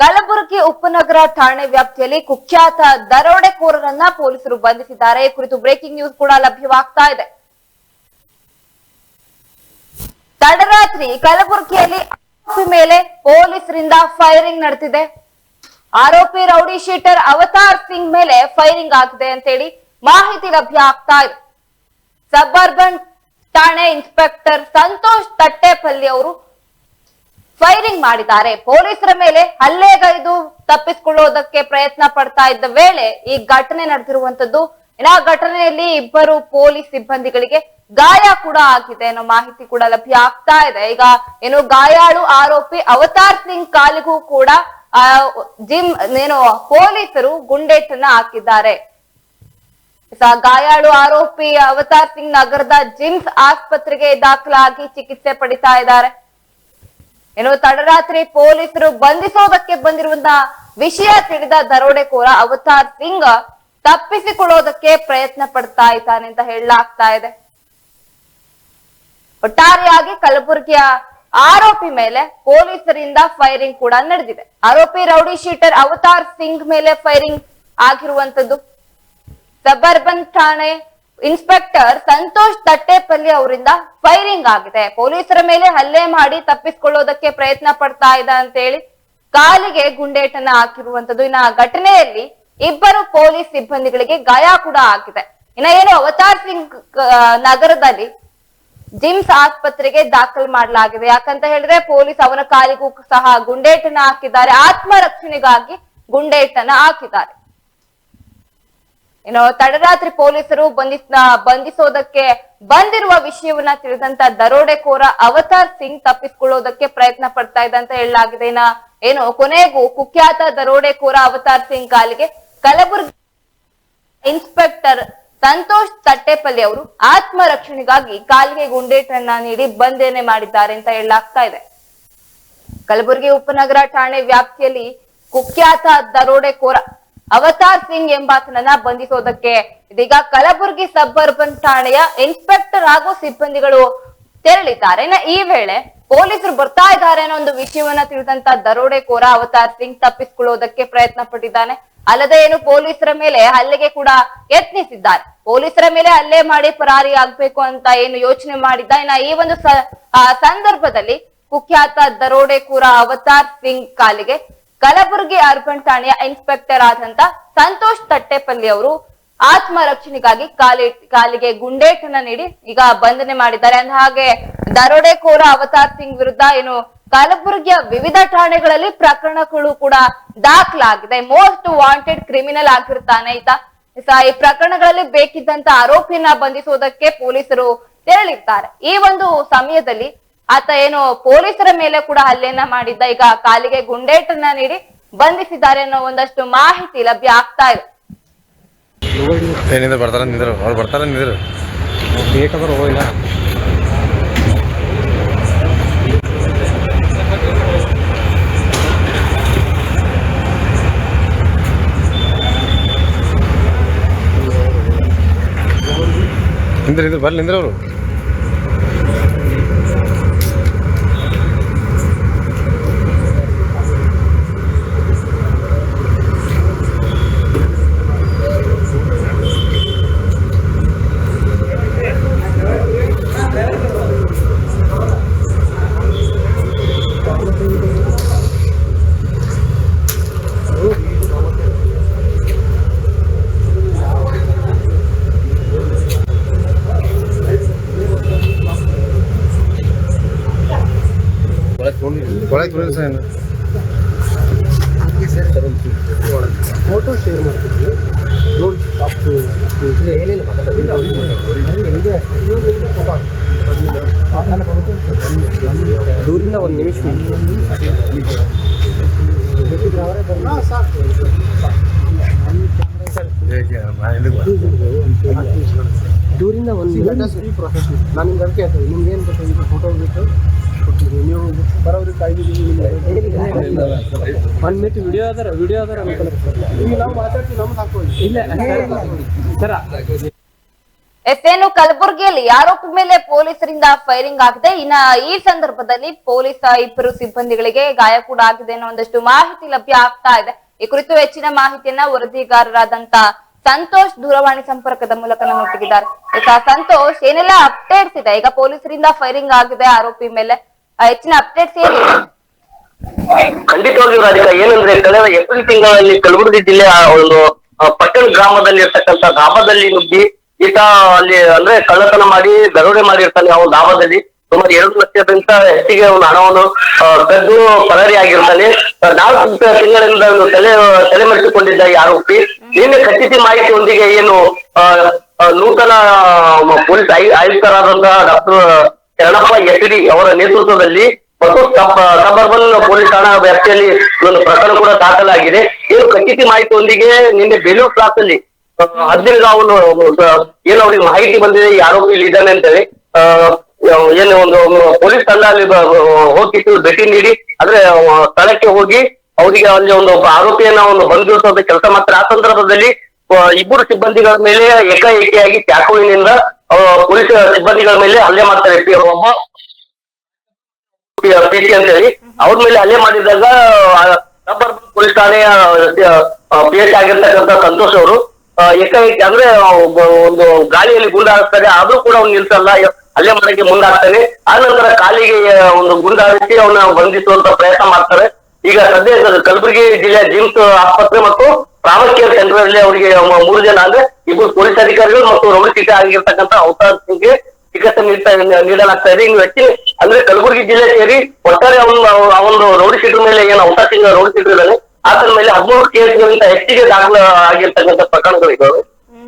ಕಲಬುರಗಿ ಉಪನಗರ ಠಾಣೆ ವ್ಯಾಪ್ತಿಯಲ್ಲಿ ಕುಖ್ಯಾತ ದರೋಡೆಕೋರರನ್ನ ಪೊಲೀಸರು ಬಂಧಿಸಿದ್ದಾರೆ. ಕುರಿತು ಬ್ರೇಕಿಂಗ್ ನ್ಯೂಸ್ ಕೂಡ ಲಭ್ಯವಾಗ್ತಾ ಇದೆ. ತಡರಾತ್ರಿ ಕಲಬುರಗಿಯಲ್ಲಿ ಆರೋಪಿ ಮೇಲೆ ಪೊಲೀಸರಿಂದ ಫೈರಿಂಗ್ ನಡೆದಿದೆ. ಆರೋಪಿ ರೌಡಿ ಶೀಟರ್ ಅವತಾರ್ ಸಿಂಗ್ ಮೇಲೆ ಫೈರಿಂಗ್ ಆಗಿದೆ ಅಂತೇಳಿ ಮಾಹಿತಿ ಲಭ್ಯ ಆಗ್ತಾ ಇದೆ. ಸಬ್ ಅರ್ಬನ್ ಠಾಣೆ ಇನ್ಸ್ಪೆಕ್ಟರ್ ಸಂತೋಷ್ ತಟ್ಟೆಪಲ್ಲಿ ಅವರು ಫೈರಿಂಗ್ ಮಾಡಿದ್ದಾರೆ. ಪೊಲೀಸರ ಮೇಲೆ ಹಲ್ಲೆಗೈದು ತಪ್ಪಿಸಿಕೊಳ್ಳುವುದಕ್ಕೆ ಪ್ರಯತ್ನ ಪಡ್ತಾ ಇದ್ದ ವೇಳೆ ಈ ಘಟನೆ ನಡೆದಿರುವಂತದ್ದು. ಇನ್ನು ಘಟನೆಯಲ್ಲಿ ಇಬ್ಬರು ಪೊಲೀಸ್ ಸಿಬ್ಬಂದಿಗಳಿಗೆ ಗಾಯ ಕೂಡ ಆಗಿದೆ ಅನ್ನೋ ಮಾಹಿತಿ ಕೂಡ ಲಭ್ಯ ಆಗ್ತಾ ಇದೆ. ಈಗ ಏನು ಗಾಯಾಳು ಆರೋಪಿ ಅವತಾರ್ ಸಿಂಗ್ ಕಾಲಿಗೂ ಕೂಡ ಜಿಮ್, ಏನು ಪೊಲೀಸರು ಗುಂಡೇಟನ್ನ ಹಾಕಿದ್ದಾರೆ. ಗಾಯಾಳು ಆರೋಪಿ ಅವತಾರ್ ಸಿಂಗ್ ನಗರದ ಜಿಮ್ಸ್ ಆಸ್ಪತ್ರೆಗೆ ದಾಖಲಾಗಿ ಚಿಕಿತ್ಸೆ ಪಡಿತಾ ಇದ್ದಾರೆ. ಏನು ತಡರಾತ್ರಿ ಪೊಲೀಸರು ಬಂಧಿಸೋದಕ್ಕೆ ಬಂದಿರುವಂತಹ ವಿಷಯ ತಿಳಿದ ದರೋಡೆಕೋರ ಅವತಾರ್ ಸಿಂಗ್ ತಪ್ಪಿಸಿಕೊಳ್ಳೋದಕ್ಕೆ ಪ್ರಯತ್ನ ಪಡ್ತಾ ಇದ್ದಾನೆ ಅಂತ ಹೇಳಲಾಗ್ತಾ ಇದೆ. ಒಟ್ಟಾರೆಯಾಗಿ ಕಲಬುರಗಿಯ ಆರೋಪಿ ಮೇಲೆ ಪೊಲೀಸರಿಂದ ಫೈರಿಂಗ್ ಕೂಡ ನಡೆದಿದೆ. ಆರೋಪಿ ರೌಡಿ ಶೀಟರ್ ಅವತಾರ್ ಸಿಂಗ್ ಮೇಲೆ ಫೈರಿಂಗ್ ಆಗಿರುವಂತದ್ದು ಸಬರ್ಬನ್ ಠಾಣೆ ಇನ್ಸ್ಪೆಕ್ಟರ್ ಸಂತೋಷ್ ತಟ್ಟೆಪಲ್ಲಿ ಅವರಿಂದ ಫೈರಿಂಗ್ ಆಗಿದೆ. ಪೊಲೀಸರ ಮೇಲೆ ಹಲ್ಲೆ ಮಾಡಿ ತಪ್ಪಿಸಿಕೊಳ್ಳೋದಕ್ಕೆ ಪ್ರಯತ್ನ ಪಡ್ತಾ ಇದ್ದ ಅಂತ ಹೇಳಿ ಕಾಲಿಗೆ ಗುಂಡೇಟನ್ನ ಹಾಕಿರುವಂತದ್ದು. ಇನ್ನ ಘಟನೆಯಲ್ಲಿ ಇಬ್ಬರು ಪೊಲೀಸ್ ಸಿಬ್ಬಂದಿಗಳಿಗೆ ಗಾಯ ಕೂಡ ಆಗಿದೆ. ಇನ್ನ ಏನು, ಅವತಾರ್ ಸಿಂಗ್ ನಗರದಲ್ಲಿ ಜಿಮ್ಸ್ ಆಸ್ಪತ್ರೆಗೆ ದಾಖಲು ಮಾಡಲಾಗಿದೆ. ಯಾಕಂತ ಹೇಳಿದ್ರೆ ಪೊಲೀಸ್ ಅವನ ಕಾಲಿಗೂ ಸಹ ಗುಂಡೇಟನ್ನ ಹಾಕಿದ್ದಾರೆ. ಆತ್ಮರಕ್ಷಣೆಗಾಗಿ ಗುಂಡೇಟನ್ನ ಹಾಕಿದ್ದಾರೆ. ಇನ್ನು ತಡರಾತ್ರಿ ಪೊಲೀಸರು ಬಂಧಿಸ ಬಂಧಿಸೋದಕ್ಕೆ, ಬಂದಿರುವ ವಿಷಯವನ್ನ ತಿಳಿದಂತ ದರೋಡೆಕೋರ ಅವತಾರ್ ಸಿಂಗ್ ತಪ್ಪಿಸ್ಕೊಳ್ಳೋದಕ್ಕೆ ಪ್ರಯತ್ನ ಪಡ್ತಾ ಇದ್ದ ಅಂತ ಹೇಳಲಾಗಿದೆ. ಇನ್ನ, ಏನು, ಕೊನೆಗೂ ಕುಖ್ಯಾತ ದರೋಡೆಕೋರ ಅವತಾರ್ ಸಿಂಗ್ ಕಾಲಿಗೆ ಕಲಬುರಗಿ ಇನ್ಸ್ಪೆಕ್ಟರ್ ಸಂತೋಷ್ ತಟ್ಟೆಪಲ್ಲಿ ಅವರು ಆತ್ಮರಕ್ಷಣೆಗಾಗಿ ಕಾಲಿಗೆ ಗುಂಡೇಟನ್ನ ನೀಡಿ ಬಂಧನೆ ಮಾಡಿದ್ದಾರೆ ಅಂತ ಹೇಳಲಾಗ್ತಾ ಇದೆ. ಕಲಬುರಗಿ ಉಪನಗರ ಠಾಣೆ ವ್ಯಾಪ್ತಿಯಲ್ಲಿ ಕುಖ್ಯಾತ ದರೋಡೆಕೋರ ಅವತಾರ್ ಸಿಂಗ್ ಎಂಬಾತನನ್ನ ಬಂಧಿಸೋದಕ್ಕೆ ಇದೀಗ ಕಲಬುರಗಿ ಸಬ್ ಅರ್ಬನ್ ಠಾಣೆಯ ಇನ್ಸ್ಪೆಕ್ಟರ್ ಹಾಗೂ ಸಿಬ್ಬಂದಿಗಳು ತೆರಳಿದ್ದಾರೆ. ಈ ವೇಳೆ ಪೊಲೀಸರು ಬರ್ತಾ ಇದ್ದಾರೆ ಅನ್ನೋ ಒಂದು ವಿಷಯವನ್ನ ತಿಳಿದಂತ ದರೋಡೆಕೋರ ಅವತಾರ್ ಸಿಂಗ್ ತಪ್ಪಿಸಿಕೊಳ್ಳೋದಕ್ಕೆ ಪ್ರಯತ್ನ ಪಟ್ಟಿದ್ದಾನೆ. ಅಲ್ಲದೆ ಏನು ಪೊಲೀಸರ ಮೇಲೆ ಹಲ್ಲೆಗೆ ಕೂಡ ಯತ್ನಿಸಿದ್ದಾರೆ. ಪೊಲೀಸರ ಮೇಲೆ ಹಲ್ಲೆ ಮಾಡಿ ಪರಾರಿ ಆಗ್ಬೇಕು ಅಂತ ಏನು ಯೋಚನೆ ಮಾಡಿದ್ದ. ಇನ್ನ ಈ ಒಂದು ಸಂದರ್ಭದಲ್ಲಿ ಕುಖ್ಯಾತ ದರೋಡೆಕೋರ ಅವತಾರ್ ಸಿಂಗ್ ಕಾಲಿಗೆ ಕಲಬುರಗಿ ಅರ್ಬನ್ ಠಾಣೆಯ ಇನ್ಸ್ಪೆಕ್ಟರ್ ಆದಂತ ಸಂತೋಷ್ ತಟ್ಟೆಪಲ್ಲಿ ಅವರು ಆತ್ಮರಕ್ಷಣೆಗಾಗಿ ಕಾಲಿ, ಕಾಲಿಗೆ ಗುಂಡೇಟನ್ನ ನೀಡಿ ಈಗ ಬಂಧನೆ ಮಾಡಿದ್ದಾರೆ. ಅಂದ ಹಾಗೆ ದರೋಡೆಕೋರ ಅವತಾರ್ ಸಿಂಗ್ ವಿರುದ್ಧ ಏನು ಕಲಬುರಗಿಯ ವಿವಿಧ ಠಾಣೆಗಳಲ್ಲಿ ಪ್ರಕರಣಗಳು ಕೂಡ ದಾಖಲಾಗಿದೆ. ಮೋಸ್ಟ್ ವಾಂಟೆಡ್ ಕ್ರಿಮಿನಲ್ ಆಗಿರ್ತಾನೆ ಈತ. ಈ ಪ್ರಕರಣಗಳಲ್ಲಿ ಬೇಕಿದ್ದಂತ ಆರೋಪಿಯನ್ನ ಬಂಧಿಸುವುದಕ್ಕೆ ಪೊಲೀಸರು ತೆರಳಿದ್ದಾರೆ. ಈ ಒಂದು ಸಮಯದಲ್ಲಿ ಆತ ಏನು ಪೊಲೀಸರ ಮೇಲೆ ಕೂಡ ಹಲ್ಲೆಯನ್ನ ಮಾಡಿದ್ದ. ಈಗ ಕಾಲಿಗೆ ಗುಂಡೇಟನ್ನ ನೀಡಿ ಬಂಧಿಸಿದ್ದಾರೆ ಅನ್ನೋ ಒಂದಷ್ಟು ಮಾಹಿತಿ ಲಭ್ಯ ಆಗ್ತಾ ಇದೆ. ಏನಿಂದ, ಬರ್ತಾರ ನಿಂದ್ರು ನಿಂದ್ರು ಹೋಗಿಲ್ಲ ಬರ್ಲಿ, ನಿಂದ್ರು ಅವರು. ಒಳಗೆ ಬರೋದು ಸರ್. ಏನು? ಫೋಟೋ ಶೇರ್ ಮಾಡ್ತಿದ್ವಿ. ನೋಡಿ ಏನಿಲ್ಲ ದೂರಿಂದ ಒಂದು ನಿಮಿಷ. ದೂರಿಂದ ಒಂದು ನಾನು ನಿಮ್ಗೆ ಅದಕ್ಕೆ ನಿಮ್ಗೆ ಏನು ಬೇಕು ಫೋಟೋ ಬೇಕು? ನೀವು minute video video sir yes ಏನು ಕಲಬುರಗಿಯಲ್ಲಿ ಆರೋಪಿ ಮೇಲೆ ಪೊಲೀಸರಿಂದ ಫೈರಿಂಗ್ ಆಗಿದೆ. ಇನ್ನ ಈ ಸಂದರ್ಭದಲ್ಲಿ ಪೊಲೀಸ್ ಇಬ್ಬರು ಸಿಬ್ಬಂದಿಗಳಿಗೆ ಗಾಯ ಕೂಡ ಆಗಿದೆ ಅನ್ನೋ ಒಂದಷ್ಟು ಮಾಹಿತಿ ಲಭ್ಯ ಆಗ್ತಾ ಇದೆ. ಈ ಕುರಿತು ಹೆಚ್ಚಿನ ಮಾಹಿತಿಯನ್ನ ವರದಿಗಾರರಾದಂತ ಸಂತೋಷ್ ದೂರವಾಣಿ ಸಂಪರ್ಕದ ಮೂಲಕ ನಮ್ಮೊಟ್ಟಿಗಿದ್ದಾರೆ ಸಂತೋಷ್, ಏನೆಲ್ಲ ಅಪ್ಡೇಟ್ಸ್ ಇದೆ? ಈಗ ಪೊಲೀಸರಿಂದ ಫೈರಿಂಗ್ ಆಗಿದೆ, ಆರೋಪಿ ಮೇಲೆ ಹೆಚ್ಚಿನ ಅಪ್ಡೇಟ್ಸ್ ಸೇರಿ ಖಂಡಿತವಾಗಿಯೂ ರಾಧಿಕಾ, ಏನಂದ್ರೆ ಕಳೆದ ಏಪ್ರಿಲ್ ತಿಂಗಳಲ್ಲಿ ಕಲಬುರಗಿ ಜಿಲ್ಲೆಯ ಒಂದು ಪಟ್ಟಣ ಗ್ರಾಮದಲ್ಲಿ ಇರ್ತಕ್ಕಂಥ ಧಾಬಾದಲ್ಲಿ ನುಗ್ಗಿ ಈತ ಅಲ್ಲಿ, ಅಂದ್ರೆ ಕಳ್ಳತನ ಮಾಡಿ, ದರೋಡೆ ಮಾಡಿರ್ತಾನೆ ಅವನ ಧಾಬಾದಲ್ಲಿ. ಸುಮಾರು ಎರಡು ಲಕ್ಷಕ್ಕಿಂತ ಹೆಚ್ಚಿಗೆ ಒಂದು ಹಣವನ್ನು ಕದ್ದು ಪರಾರಿ ಆಗಿರ್ತಾನೆ. ನಾಲ್ಕು ತಿಂಗಳಿಂದ ತಲೆ ತಲೆಮರೆಸಿಕೊಂಡಿದ್ದ ಈ ಆರೋಪಿ. ನಿನ್ನೆ ಖಚಿತ ಮಾಹಿತಿಯೊಂದಿಗೆ ಏನು ನೂತನ ಪೊಲೀಸ್ ಆಯು- ಆಯುಕ್ತರಾದಂತಹ ಡಾಕ್ಟರ್ ಶರಣಪ್ಪ ಯತಿಡಿ ಅವರ ನೇತೃತ್ವದಲ್ಲಿ ಮತ್ತು ಸಬರ್ಬನ್ ಪೊಲೀಸ್ ಠಾಣಾ ವ್ಯಾಪ್ತಿಯಲ್ಲಿ ಒಂದು ಪ್ರಕರಣ ಕೂಡ ದಾಖಲಾಗಿದೆ. ಏನು ಖಚಿತ ಮಾಹಿತಿಯೊಂದಿಗೆ ನಿನ್ನೆ ಬೆಲೂರ್ ಕ್ಲಾಸ್ ಅಲ್ಲಿ ಅದ್ರಿಂದ ಅವನು ಏನು ಅವ್ರಿಗೆ ಮಾಹಿತಿ ಬಂದಿದೆ ಆರೋಪಿ ಇಲ್ಲಿ ಇದ್ದಾನೆ ಅಂತೇಳಿ ಏನು ಒಂದು ಪೊಲೀಸ್ ತಂಡ ಅಲ್ಲಿ ಹೋಗಿತ್ತು ಭೇಟಿ ನೀಡಿ ಅಂದ್ರೆ ಸ್ಥಳಕ್ಕೆ ಹೋಗಿ, ಅವರಿಗೆ ಅಲ್ಲಿ ಒಂದು ಆರೋಪಿಯನ್ನ ಒಂದು ಬಂಧಿಸುವಂತ ಕೆಲಸ ಮಾಡ್ತಾರೆ. ಆ ಸಂದರ್ಭದಲ್ಲಿ ಇಬ್ಬರು ಸಿಬ್ಬಂದಿಗಳ ಮೇಲೆ ಏಕಾಏಕಿಯಾಗಿ ಚಾಕುವಿನಿಂದ ಪೊಲೀಸ್ ಸಿಬ್ಬಂದಿಗಳ ಮೇಲೆ ಹಲ್ಲೆ ಮಾಡ್ತಾರೆ ಒಬ್ಬ ಅಂತ ಹೇಳಿ ಅವ್ರ ಮೇಲೆ ಹಲ್ಲೆ ಮಾಡಿದಾಗ ರಬ್ಬರ್ ಪೊಲೀಸ್ ಠಾಣೆಯ ಪಿ ಎಸ್ ಆಗಿರ್ತಕ್ಕಂಥ ಸಂತೋಷ್ ಅವರು ಏಕಾಏಕಿ ಅಂದ್ರೆ ಒಂದು ಗಾಳಿಯಲ್ಲಿ ಗುಂಡಾರಿಸ್ತಾರೆ ಆದ್ರೂ ಕೂಡ ಅವ್ನು ನಿಲ್ಸಲ್ಲ. ಹಲ್ಲೆ ಮಾಡಕ್ಕೆ ಮುಂದಾಗ್ತಾನೆ. ಆ ನಂತರ ಕಾಲಿಗೆ ಒಂದು ಗುಂಡಾರಿಸಿ ಅವನ ಬಂಧಿಸುವಂತ ಪ್ರಯತ್ನ ಮಾಡ್ತಾರೆ. ಈಗ ಸದ್ಯ ಕಲಬುರಗಿ ಜಿಲ್ಲೆಯ ಜಿಮ್ಸ್ ಆಸ್ಪತ್ರೆ ಮತ್ತು ಪ್ರಾಮುಖ್ಯ ಸೆಂಟರ್ ಅಲ್ಲಿ ಅವರಿಗೆ ಮೂರು ಜನ ಅಂದ್ರೆ ಇಬ್ಬರು ಪೊಲೀಸ್ ಅಧಿಕಾರಿಗಳು ಮತ್ತು ರೌಡಿ ಸಿಟಿ ಆಗಿರ್ತಕ್ಕಂಥ ಅವತಾರ ಸಿಂಗ್ಗೆ ಚಿಕಿತ್ಸೆ ನೀಡ್ತಾ ನೀಡಲಾಗ್ತಾ ಇದೆ. ಇನ್ನು ಹೆಚ್ಚಿನ ಅಂದ್ರೆ ಕಲಬುರಗಿ ಜಿಲ್ಲೆ ಸೇರಿ ಒಟ್ಟಾರೆ ಅವನು ಅವನು ರೌಡಿ ಶೀಟರ್ ಮೇಲೆ ಏನು ಅವತಾರ ಸಿಂಗ್ ರೌಡಿ ಶೀಟರ್ ಇದ್ದಾನೆ. ಆತನ ಮೇಲೆ ಹದಿಮೂರು ಕೇಸ್ಗಳಿಂದ ಹೆಚ್ಚಿಗೆ ದಾಖಲ ಆಗಿರ್ತಕ್ಕಂಥ ಪ್ರಕರಣಗಳು ಇದ್ದಾವೆ.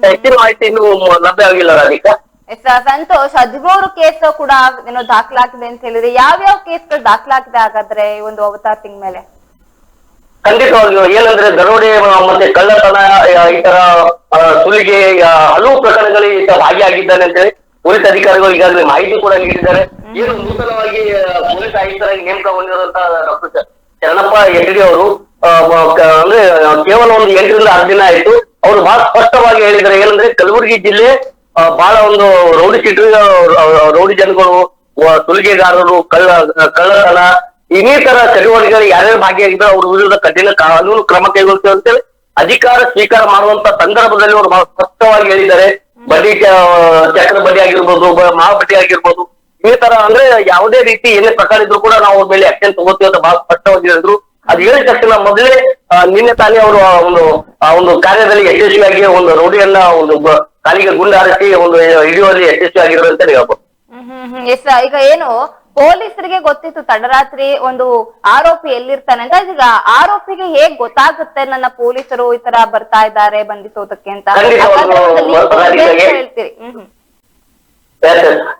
ಹೆಚ್ಚಿನ ಮಾಹಿತಿ ಇನ್ನು ಲಭ್ಯ ಆಗಿಲ್ಲ ರಾಧಿಕಾ. ಸಂತೋಷ್ ಹದಿಮೂರು ಕೇಸ್ ಕೂಡ ಏನೋ ದಾಖಲಾಗಿದೆ ಅಂತ ಹೇಳಿದ್ರೆ ಯಾವ್ಯಾವ ಕೇಸ್ಗಳು ದಾಖಲಾಗಿದೆ ಹಾಗಾದ್ರೆ ಈ ಒಂದು ಅವತಾರ್ ಸಿಂಗ್ ಮೇಲೆ? ಖಂಡಿತವಾಗಿಯೂ. ಏನಂದ್ರೆ ದರೋಡೆ ಮತ್ತೆ ಕಳ್ಳತನ ಈ ತರ ಸುಲಿಗೆ ಹಲವು ಪ್ರಕರಣಗಳಲ್ಲಿ ಈತ ಭಾಗಿಯಾಗಿದ್ದಾನೆ ಅಂತೇಳಿ ಪೊಲೀಸ್ ಅಧಿಕಾರಿಗಳು ಈಗಾಗಲೇ ಮಾಹಿತಿ ಕೂಡ ನೀಡಿದ್ದಾರೆ. ಏನು ನೂತನವಾಗಿ ಪೊಲೀಸ್ ಆಯುಕ್ತರಾಗಿ ನೇಮಕಗೊಂಡಿರುವಂತಹ ಡಾಕ್ಟರ್ ಶರಣಪ್ಪ ಹೆಗಡೆ ಅವರು ಅಂದ್ರೆ ಕೇವಲ ಒಂದು ಎಂಟರಿಂದ ಹತ್ತು ದಿನ ಆಯ್ತು. ಅವರು ಬಹಳ ಸ್ಪಷ್ಟವಾಗಿ ಹೇಳಿದ್ದಾರೆ. ಏನಂದ್ರೆ ಕಲಬುರಗಿ ಜಿಲ್ಲೆ ಬಹಳ ಒಂದು ರೌಡಿ ಸಿಟ್ರಿ ರೌಡಿ ಜನಗಳು ಸುಲಿಗೆಗಾರರು ಕಳ್ಳ ಕಳ್ಳತನ ಇನ್ನಿತರ ಚಟುವಟಿಕೆಗಳು ಯಾರ್ಯಾರು ಭಾಗಿಯಾಗಿದ್ರೆ ಅವ್ರ ವಿರುದ್ಧ ಕಠಿಣ ಕಾನೂನು ಕ್ರಮ ಕೈಗೊಳ್ತೇವೆ ಅಂತೇಳಿ ಅಧಿಕಾರ ಸ್ವೀಕಾರ ಮಾಡುವಂತ ಸಂದರ್ಭದಲ್ಲಿ ಅವರು ಬಹಳ ಸ್ಪಷ್ಟವಾಗಿ ಹೇಳಿದ್ದಾರೆ. ಬಡ್ಡಿ ಚಕ್ರ ಬಡ್ಡಿ ಆಗಿರ್ಬೋದು, ಬ- ಬಡ್ಡಿ ಆಗಿರ್ಬೋದು. ಈ ತರ ಅಂದ್ರೆ ಯಾವುದೇ ರೀತಿ ಏನೇ ಪ್ರಕಾರ ಇದ್ರು ಕೂಡ ನಾವು ಅವ್ರ ಮೇಲೆ ಆಕ್ಷನ್ ತಗೋತೀವಿ ಅಂತ ಬಹಳ ಸ್ಪಷ್ಟವಾಗಿ ಹೇಳಿದ್ರು. ಅದು ಹೇಳಿದ ತಕ್ಷಣ ಮೊದಲೇ ನಿನ್ನೆ ತಾನೇ ಅವರು ಒಂದು, ಆ ಒಂದು ಕಾರ್ಯದಲ್ಲಿ ಯಶಸ್ವಿಯಾಗಿ ಒಂದು ರೌಡಿಯನ್ನ ಒಂದು ಕಾಲಿಗೆ ಕಾಲಿಗೆ ಗುಂಡಾರಿಸಿ ಒಂದು ಹಿಡಿಯುವಲ್ಲಿ ಯಶಸ್ವಿ ಆಗಿರೋ ಅಂತ ಹೇಳ್ಬೋದು. ಈಗ ಏನು ಪೊಲೀಸರಿಗೆ ಗೊತ್ತಿತ್ತು ತಡರಾತ್ರಿ ಒಂದು ಆರೋಪಿ ಎಲ್ಲಿರ್ತಾನೆ ಅಂತ. ಈಗ ಆರೋಪಿಗೆ ಹೇಗ್ ಗೊತ್ತಾಗುತ್ತೆ ನನ್ನ ಪೊಲೀಸರು ಈ ತರ ಬರ್ತಾ ಇದ್ದಾರೆ ಬಂಧಿಸೋದಕ್ಕೆ ಅಂತ? ಹೇಳ್ತೀರಿ. ಹ್ಮ್.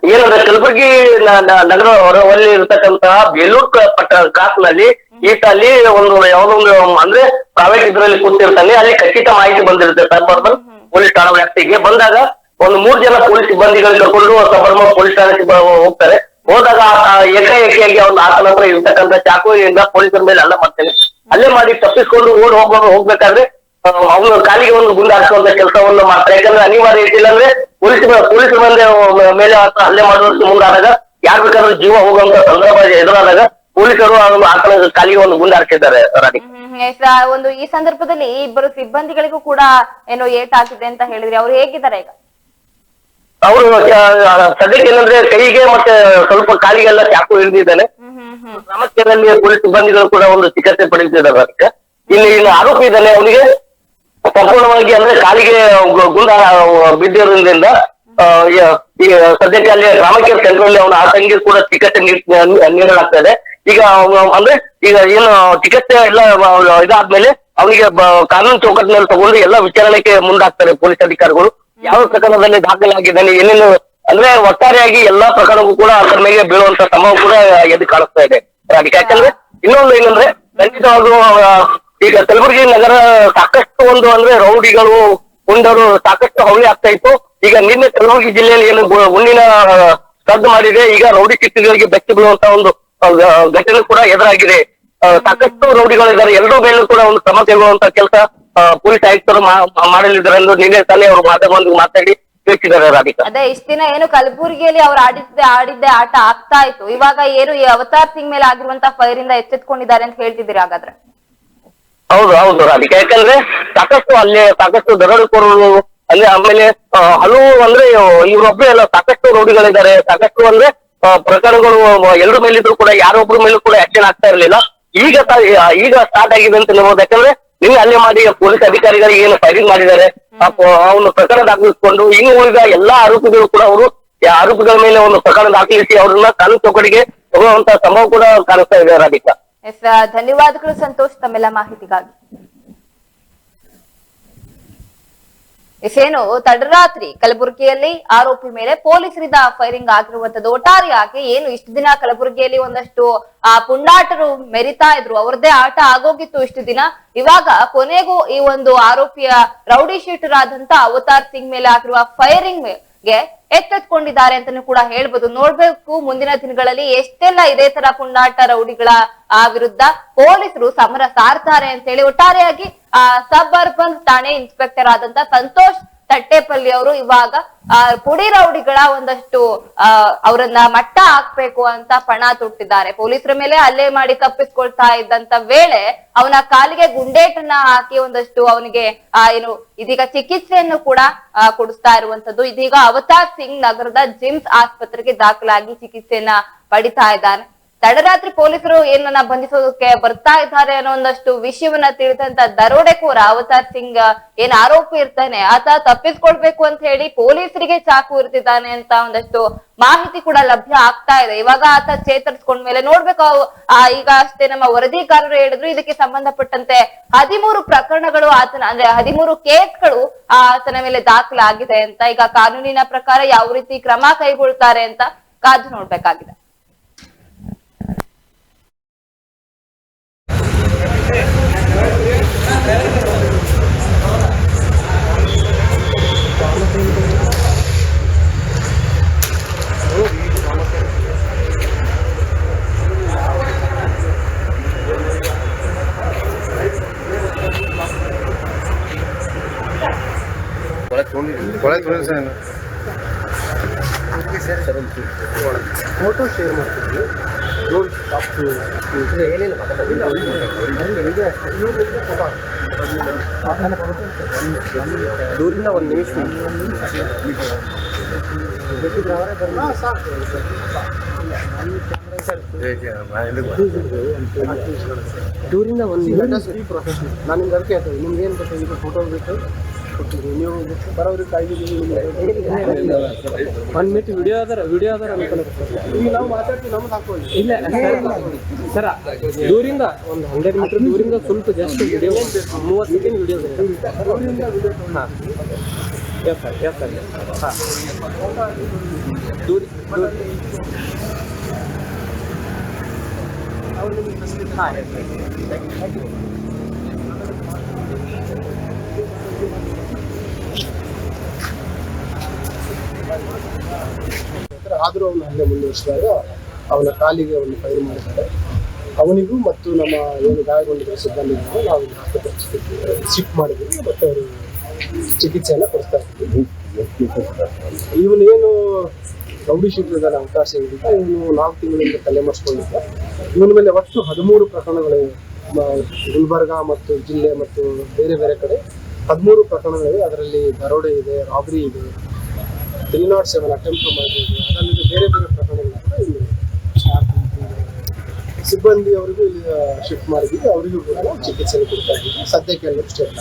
ಏನಂದ್ರೆ ಕಲಬುರಗಿ ನಗರ ಹೊರವಲ್ಲಿ ಇರತಕ್ಕಂತಹ ಬೇಲೂರು ಪಟ್ಟ ಕಾಸ್ನಲ್ಲಿ ಈತ ಅಲ್ಲಿ ಒಂದು ಯಾವ್ದೊಂದು ಒಂದು ಅಂದ್ರೆ ಪ್ರೈವೇಟ್ ಇದ್ರಲ್ಲಿ ಕೂತಿರ್ತಾನೆ. ಅಲ್ಲಿ ಖಚಿತ ಮಾಹಿತಿ ಬಂದಿರುತ್ತೆ. ಸಬರ್ಬನ್ ಪೊಲೀಸ್ ಠಾಣಾ ವ್ಯಾಪ್ತಿಗೆ ಬಂದಾಗ ಒಂದು ಮೂರ್ ಜನ ಪೊಲೀಸ್ ಸಿಬ್ಬಂದಿಗಳು ಕರ್ಕೊಂಡು ಸಬರ್ಬನ್ ಪೊಲೀಸ್ ಠಾಣೆ ಹೋಗ್ತಾರೆ. ಹೋದಾಗ ಏಕಾಏಕಿಯಾಗಿ ಅವ್ನ ಆತನ ಹತ್ರ ಇರ್ತಕ್ಕಂಥ ಚಾಕುವಿನಿಂದ ಪೊಲೀಸರ ಮೇಲೆ ಅಲ್ಲ ಮಾಡ್ತೇನೆ. ಅಲ್ಲೇ ಮಾಡಿ ತಪ್ಪಿಸ್ಕೊಂಡು ಓಡ್ ಹೋಗ್ ಹೋಗ್ಬೇಕಾದ್ರೆ ಅವನು ಕಾಲಿಗೆ ಒಂದು ಗುಂಡು ಹಾಕುವಂತ ಕೆಲಸವನ್ನು ಮಾಡ್ತಾರೆ. ಯಾಕಂದ್ರೆ ಅನಿವಾರ್ಯ ಇದ್ದಿಲ್ಲ ಅಂದ್ರೆ ಪೊಲೀಸ್ ಪೊಲೀಸ್ ಮೇಲೆ ಮೇಲೆ ಹಲ್ಲೆ ಮಾಡುವಂತ ಮುಂದಾದಾಗ, ಯಾರು ಬೇಕಾದ್ರೂ ಜೀವ ಹೋಗುವಂತ ಸಂದರ್ಭ ಎದುರಾದಾಗ ಪೊಲೀಸರು ಆತನ ಕಾಲಿಗೆ ಒಂದು ಗುಂಡು ಹಾಕಿದ್ದಾರೆ ರಾಣಿ ಒಂದು ಈ ಸಂದರ್ಭದಲ್ಲಿ ಇಬ್ಬರು ಸಿಬ್ಬಂದಿಗಳಿಗೂ ಕೂಡ ಏನೋ ಏಟ್ ಹಾಕಿದೆ ಅಂತ ಹೇಳಿದ್ರಿ. ಅವ್ರು ಹೇಗಿದ್ದಾರೆ ಈಗ? ಅವರು ಸದ್ಯಕ್ಕೆ ಏನಂದ್ರೆ ಕೈಗೆ ಮತ್ತೆ ಸ್ವಲ್ಪ ಕಾಲಿಗೆಲ್ಲ ಚಾಕು ಹಿಡಿದಿದ್ದಾನೆ. ಸಮಸ್ಯೆಯಲ್ಲಿ ಪೊಲೀಸ್ ಸಿಬ್ಬಂದಿಗಳು ಕೂಡ ಒಂದು ಚಿಕಿತ್ಸೆ ಪಡೆಯುತ್ತಿದ್ದಾರೆ ಅದಕ್ಕೆ. ಇಲ್ಲಿ ಇಲ್ಲಿ ಆರೋಪಿ ಇದ್ದಾನೆ ಅವನಿಗೆ. ಸಂಪೂರ್ಣವಾಗಿ ಅಂದ್ರೆ ಕಾಲಿಗೆ ಗುಂಡ ಬಿದ್ದಿರೋದ್ರಿಂದ ಸದ್ಯಕ್ಕೆ ಅಲ್ಲಿ ರಾಮಕೇರ್ ಸೆಂಟ್ರಲ್ಲಿ ಅವನ ಆತಂಗಿ ಕೂಡ ಚಿಕಿತ್ಸೆ ನೀಡಲಾಗ್ತದೆ. ಈಗ ಅಂದ್ರೆ ಈಗ ಏನು ಚಿಕಿತ್ಸೆ ಎಲ್ಲ ಇದಾದ್ಮೇಲೆ ಅವನಿಗೆ ಕಾನೂನು ಚೌಕಟ್ಟಿನಲ್ಲಿ ತಗೊಂಡು ಎಲ್ಲ ವಿಚಾರಣೆಗೆ ಮುಂದಾಗ್ತಾರೆ ಪೊಲೀಸ್ ಅಧಿಕಾರಿಗಳು. ಯಾವ ಪ್ರಕರಣದಲ್ಲಿ ದಾಖಲಾಗಿದ್ದಾನೆ ಏನೇನು ಅಂದ್ರೆ ಒಟ್ಟಾರೆಯಾಗಿ ಎಲ್ಲಾ ಪ್ರಕರಣಕ್ಕೂ ಕೂಡ ಅದರ ಮೇಲೆ ಬೀಳುವಂತ ಸಂಭವ ಕೂಡ ಎದ್ದು ಕಾಣಿಸ್ತಾ ಇದೆ. ಅದಕ್ಕೆ ಯಾಕಂದ್ರೆ ಇನ್ನೊಂದು ಏನಂದ್ರೆ ಖಂಡಿತವಾಗ್ಲೂ ಆ, ಈಗ ಕಲಬುರಗಿ ನಗರ ಸಾಕಷ್ಟು ಒಂದು ಅಂದ್ರೆ ರೌಡಿಗಳು ಗುಂಡರು ಸಾಕಷ್ಟು ಹೌಳಿ ಆಗ್ತಾ ಇತ್ತು. ಈಗ ನಿನ್ನೆ ಕಲಬುರಗಿ ಜಿಲ್ಲೆಯಲ್ಲಿ ಏನು ಗುಂಡಿನ ಸದ್ದು ಮಾಡಿದೆ. ಈಗ ರೌಡಿ ಕಿತ್ತಿಗಳಿಗೆ ಬೆಚ್ಚಿ ಬೀಳುವಂತ ಒಂದು ಘಟನೆ ಕೂಡ ಎದುರಾಗಿದೆ. ಸಾಕಷ್ಟು ರೌಡಿಗಳಿದ್ದಾರೆ ಎಲ್ಲರೂ ಮೇಲೂ ಕೂಡ ಒಂದು ಕ್ರಮ ಕೈಗೊಳ್ಳುವಂತ ಕೆಲಸ ಪೊಲೀಸ್ ಆಯುಕ್ತರು ಮಾಡಲಿದ್ದಾರೆ ಎಂದು ನಿನ್ನೆ ತಾನೇ ಅವರು ಮಾಧ್ಯಮದೊಂದಿಗೆ ಮಾತಾಡಿ ತಿಳಿಸಿದ್ದಾರೆ ರಾಧಿಕಾ. ಅದೇ ಇಷ್ಟ ದಿನ ಏನು ಕಲಬುರಗಿಯಲ್ಲಿ ಅವ್ರು ಆಡಿದ್ದೆ ಆಡಿದ್ದೆ ಆಟ ಆಗ್ತಾ ಇತ್ತು. ಇವಾಗ ಏನು ಈ ಅವತಾರ್ ಸಿಂಗ್ ಮೇಲೆ ಆಗಿರುವಂತಹ ಫೈರ್ ಇಂದ ಎಚ್ಚೆತ್ಕೊಂಡಿದ್ದಾರೆ ಅಂತ ಹೇಳ್ತಿದ್ದೀರಿ ಹಾಗಾದ್ರೆ? ಹೌದು ಹೌದು ರಾಧಿಕಾ. ಯಾಕಂದ್ರೆ ಸಾಕಷ್ಟು ಅಲ್ಲಿ ಸಾಕಷ್ಟು ದರೋಡೆಕೋರರು ಅಲ್ಲಿ ಆಮೇಲೆ ಹಲವು ಅಂದ್ರೆ ಇವರೊಬ್ಬರೇ ಎಲ್ಲ ಸಾಕಷ್ಟು ರೌಡಿಗಳಿದ್ದಾರೆ. ಸಾಕಷ್ಟು ಅಂದ್ರೆ ಪ್ರಕರಣಗಳು ಎಲ್ಲರ ಮೇಲಿದ್ರು ಕೂಡ ಯಾರೊಬ್ಬರ ಮೇಲೂ ಕೂಡ ಆಕ್ಷನ್ ಆಗ್ತಾ ಇರಲಿಲ್ಲ. ಈಗ ಈಗ ಸ್ಟಾರ್ಟ್ ಆಗಿದೆ ಅಂತ ನೋಡ್ಬೋದು ಯಾಕಂದ್ರೆ ನಿನ್ನೆ ಅಲ್ಲಿ ಮಾಡಿ ಪೊಲೀಸ್ ಅಧಿಕಾರಿಗಳಿಗೆ ಏನು ಫೈರಿಂಗ್ ಮಾಡಿದ್ದಾರೆ. ಅವನು ಪ್ರಕರಣ ದಾಖಲಿಸಿಕೊಂಡು ಇನ್ನು ಉಳಿದ ಎಲ್ಲಾ ಆರೋಪಿಗಳು ಕೂಡ ಅವರು ಆರೋಪಿಗಳ ಮೇಲೆ ಒಂದು ಪ್ರಕರಣ ದಾಖಲಿಸಿ ಅವ್ರನ್ನ ಕಾನೂನು ಚೌಕಟಿಗೆ ಹೋಗುವಂತ ಸಂಭವ ಕೂಡ ಕಾಣಿಸ್ತಾ ಇದೆ ರಾಧಿಕಾ. ಧನ್ಯವಾದಗಳು ಸಂತೋಷ್ ತಮ್ಮೆಲ್ಲ ಮಾಹಿತಿಗಾಗಿ. ಎಸ್ ಏನು ತಡರಾತ್ರಿ ಕಲಬುರಗಿಯಲ್ಲಿ ಆರೋಪಿ ಮೇಲೆ ಪೊಲೀಸರಿಂದ ಫೈರಿಂಗ್ ಆಗಿರುವಂತದ್ದು. ಒಟ್ಟಾರೆಯಾಗಿ ಏನು ಇಷ್ಟು ದಿನ ಕಲಬುರಗಿಯಲ್ಲಿ ಒಂದಷ್ಟು, ಆ, ಪುಂಡಾಟರು ಮೆರಿತಾ ಇದ್ರು. ಅವ್ರದ್ದೇ ಆಟ ಆಗೋಗಿತ್ತು ಇಷ್ಟು ದಿನ. ಇವಾಗ ಕೊನೆಗೂ ಈ ಒಂದು ಆರೋಪಿಯ ರೌಡಿ ಶೀಟರ್ ಆದಂತ ಅವತಾರ್ ಸಿಂಗ್ ಮೇಲೆ ಆಗಿರುವ ಫೈರಿಂಗ್ಗೆ ಎತ್ತೆತ್ಕೊಂಡಿದ್ದಾರೆ ಅಂತಾನು ಕೂಡ ಹೇಳ್ಬೋದು. ನೋಡ್ಬೇಕು, ಮುಂದಿನ ದಿನಗಳಲ್ಲಿ ಎಷ್ಟೆಲ್ಲ ಇದೇ ತರ ಕುಂಡಾಟ ರೌಡಿಗಳ, ಆ, ವಿರುದ್ಧ ಪೊಲೀಸರು ಸಮರ ಸಾರ್ತಾರೆ ಅಂತ ಹೇಳಿ ಒಟ್ಟಾರೆಯಾಗಿ, ಆ, ಸಬ್ ಅರ್ಬನ್ ಠಾಣೆ ಇನ್ಸ್ಪೆಕ್ಟರ್ ಆದಂತ ಸಂತೋಷ್ ತಟ್ಟೆಪಲ್ಲಿ ಅವರು ಇವಾಗ, ಆ, ಪುಡಿ ರೌಡಿಗಳ ಒಂದಷ್ಟು, ಆ, ಅವರನ್ನ ಮಟ್ಟ ಹಾಕ್ಬೇಕು ಅಂತ ಪಣ ತೊಟ್ಟಿದ್ದಾರೆ. ಪೊಲೀಸರ ಮೇಲೆ ಅಲ್ಲೇ ಮಾಡಿ ತಪ್ಪಿಸ್ಕೊಳ್ತಾ ಇದ್ದಂತ ವೇಳೆ ಅವನ ಕಾಲಿಗೆ ಗುಂಡೇಟನ್ನ ಹಾಕಿ ಒಂದಷ್ಟು ಅವನಿಗೆ, ಆ, ಏನು, ಇದೀಗ ಚಿಕಿತ್ಸೆಯನ್ನು ಕೂಡ ಕೊಡಿಸ್ತಾ ಇರುವಂತದ್ದು ಇದೀಗ ಅವತಾರ್ ಸಿಂಗ್ ನಗರದ ಜಿಮ್ಸ್ ಆಸ್ಪತ್ರೆಗೆ ದಾಖಲಾಗಿ ಚಿಕಿತ್ಸೆಯನ್ನ ಪಡಿತಾ ಇದ್ದಾನೆ. ತಡರಾತ್ರಿ ಪೊಲೀಸರು ಏನನ್ನ ಬಂಧಿಸೋದಕ್ಕೆ ಬರ್ತಾ ಇದ್ದಾರೆ ಅನ್ನೋ ಒಂದಷ್ಟು ವಿಷಯವನ್ನ ತಿಳಿದಂತ ದರೋಡೆಕೋರ ಅವತಾರ್ ಸಿಂಗ್, ಏನ್ ಆರೋಪಿ ಇರ್ತಾನೆ, ಆತ ತಪ್ಪಿಸ್ಕೊಳ್ಬೇಕು ಅಂತ ಹೇಳಿ ಪೊಲೀಸರಿಗೆ ಚಾಕು ಇರ್ತಿದ್ದಾನೆ ಅಂತ ಒಂದಷ್ಟು ಮಾಹಿತಿ ಕೂಡ ಲಭ್ಯ ಆಗ್ತಾ ಇದೆ. ಇವಾಗ ಆತ ಚೇತರಿಸ್ಕೊಂಡ್ಮೇಲೆ ನೋಡ್ಬೇಕು, ಅವು- ಆ, ಈಗ ಅಷ್ಟೇ ನಮ್ಮ ವರದಿಗಾರರು ಹೇಳಿದ್ರು, ಇದಕ್ಕೆ ಸಂಬಂಧಪಟ್ಟಂತೆ ಹದಿಮೂರು ಪ್ರಕರಣಗಳು ಆತನ ಅಂದ್ರೆ ಹದಿಮೂರು ಕೇಸ್ಗಳು ಆತನ ಮೇಲೆ ದಾಖಲಾಗಿದೆ ಅಂತ, ಈಗ ಕಾನೂನಿನ ಪ್ರಕಾರ ಯಾವ ರೀತಿ ಕ್ರಮ ಕೈಗೊಳ್ತಾರೆ ಅಂತ ಕಾದು ನೋಡ್ಬೇಕಾಗಿದೆ. ಒಳಗೆ ತೊಗೊಂಡಿರಿ ಒಳಗೆ ತೊಗೊಂಡಿರಿ ಸರ್ ಮಾಡ್ತಿದ್ವಿ ನೋಡಿ ಅಷ್ಟು ಏನಿಲ್ಲ ದೂರಿಂದ ಒಂದು ನಿಮಿಷ. ಬೇಕಿದ್ರೆ ಅವರೇ ಬರ್ಲಿ. ದೂರಿಂದ ಒಂದು ನಾನು ನಿಮ್ಗೆ ಅದಕ್ಕೆ ಹೇಳ್ತೇವೆ ನಿಮ್ಗೆ ಏನು ಬೇಕು ಈಗ ಫೋಟೋ ಬೇಕು. ಕೊಡ್ತೀವಿ ನೀವು ಬರೋರಿಗೆ ಕಾಯ್ದಿದ್ದೀವಿ ಒನ್ ಮಿನಿಟ್ ವಿಡಿಯೋ ಅದರ ವಿಡಿಯೋ ಅದರ ಈಗ ನಾವು ಮಾತಾಡ್ತೀವಿ, ನಮ್ಗೆ ಹಾಕೊಳ್ಳಿ. ಇಲ್ಲ ಸರ ದೂರಿಂದ, ಒಂದು ಹಂಡ್ರೆಡ್ ಮೀಟರ್ ದೂರಿಂದ ಸ್ವಲ್ಪ ಜಸ್ಟ್ ವಿಡಿಯೋ ಮೂವತ್ತು ಸೆಕೆಂಡ್ ವಿಡಿಯೋ ಹಾಂ. ಎಸ್ ಸರ್ ಎಸ್ ಸರ್ ಹಾಂ. ಹಾಂ ಆದರೂ ಅವನು ಹಲ್ಲೆ ಮುಂದುವರಿಸಿದಾಗ ಅವನ ಕಾಲಿಗೆ ಒಂದು ಫೈರ್ ಮಾಡಿದ್ದಾರೆ. ಅವನಿಗೂ ಮತ್ತು ನಮ್ಮ ಏನು ಗಾಯಗೊಂಡಿರುವ ಸಿಬ್ಬಂದಿಗೂ ನಾವು ಶಿಫ್ಟ್ ಮಾಡಿದ್ವಿ ಮತ್ತು ಅವರು ಚಿಕಿತ್ಸೆಯನ್ನು ಕೊಡ್ತಾ ಇದ್ದೀವಿ. ಇವನೇನು ಶೀಟರ್ ಅವಕಾಶ ಇದ್ದಿದ್ದ ಇವನು ನಾಲ್ಕು ತಿಂಗಳಿಂದ ತಲೆ ಇವನ ಮೇಲೆ ಒಟ್ಟು ಹದಿಮೂರು ಪ್ರಕರಣಗಳಿವೆ ಮ- ಗುಲ್ಬರ್ಗ ಮತ್ತು ಜಿಲ್ಲೆ ಮತ್ತು ಬೇರೆ ಬೇರೆ ಕಡೆ ಹದಿಮೂರು ಪ್ರಕರಣಗಳಿವೆ. ಅದರಲ್ಲಿ ದರೋಡೆ ಇದೆ, ರಾಬರಿ ಇದೆ. ತ್ರೀ ನಾಟ್ ಸೆವೆನ್ ಅಟೆಂಪ್ಟ್ ಮಾಡಿದ್ದೀವಿ ಅದಲ್ಲದೆ ಬೇರೆ ಬೇರೆ ಪ್ರಕರಣಗಳು ಕೂಡ ಇಲ್ಲಿ ಸಿಬ್ಬಂದಿ ಅವರಿಗೂ ಇಲ್ಲಿ ಶಿಫ್ಟ್ ಮಾಡಿದ್ವಿ ಅವರಿಗೂ ಕೂಡ ಚಿಕಿತ್ಸೆ ಕೊಡ್ತಾ ಇದ್ದೀವಿ. ಸದ್ಯಕ್ಕೆ ಎಲ್ಲರೂ ಸ್ಟೇಟ್